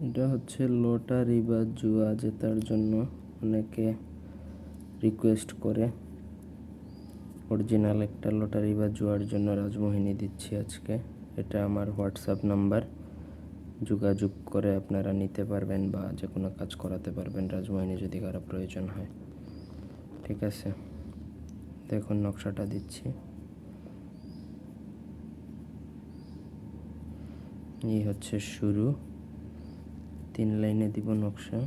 এটা হচ্ছে লটারি বা জুয়া জেতার জন্য অনেকে রিকোয়েস্ট করে। অরিজিনাল একটা লটারি বা জুয়ার জন্য রাজমোহিনী দিচ্ছি আজকে। এটা আমার হোয়াটসঅ্যাপ নাম্বার যোগাযোগ করে আপনারা নিতে পারবেন বা যে কোনো কাজ করাতে পারবেন। রাজমোহিনী যদি কারও প্রয়োজন হয়। ঠিক আছে? দেখুন, নকশাটা দিচ্ছি। এই হচ্ছে শুরু। তিন লাইনে দিব নকশা।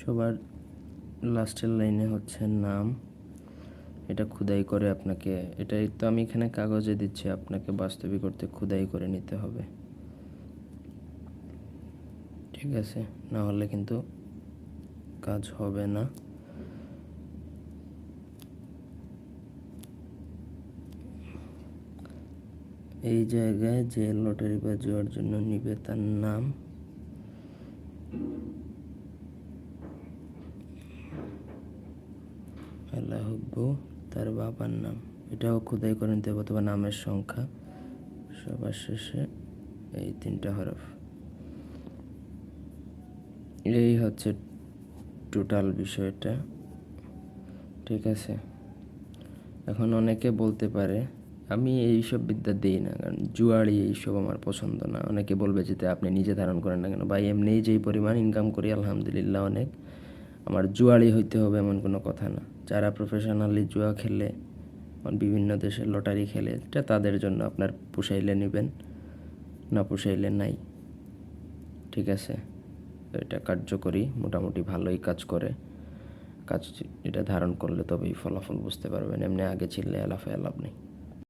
সবার লাস্টের লাইনে হচ্ছে নাম। এটা খুদাই করে আপনাকে, এটাই তো আমি এখানে কাগজে দিচ্ছি, আপনাকে বাস্তবিক করতে খুদাই করে নিতে হবে। ঠিক আছে, না হলে কিন্তু কাজ হবে না। এই জায়গায় যে লটারি বা জুয়ার জন্য নিবে তার নাম আল্লাহব্বু তার বাবার নাম। এটাও খোদাই করে নিতে হবে, অথবা নামের সংখ্যা। সবার শেষে এই তিনটা হরফ। এই হচ্ছে টোটাল বিষয়টা। ঠিক আছে? এখন অনেকে বলতে পারে, আমি এইসব বিদ্যা দিই না, কারণ জুয়ারি এইসব আমার পছন্দ না। অনেকে বলবে যে আপনি নিজে ধারণ করেন না কেন? বা এমনিই যেই পরিমাণ ইনকাম করি, আলহামদুলিল্লাহ অনেক। আমার জুয়ারি হইতে হবে এমন কোনো কথা না। যারা প্রফেশনালি জুয়া খেলে বিভিন্ন দেশের লটারি খেলে, এটা তাদের জন্য আপনার পুষাইলে নেবেন, না পুষাইলে নাই। ঠিক আছে? তো এটা কার্যকরী, মোটামুটি ভালোই কাজ করে। কাজ এটা ধারণ করলে তবেই ফলাফল বুঝতে পারবেন। এমনি আগে ছিল এলাফে এলাভ নেই।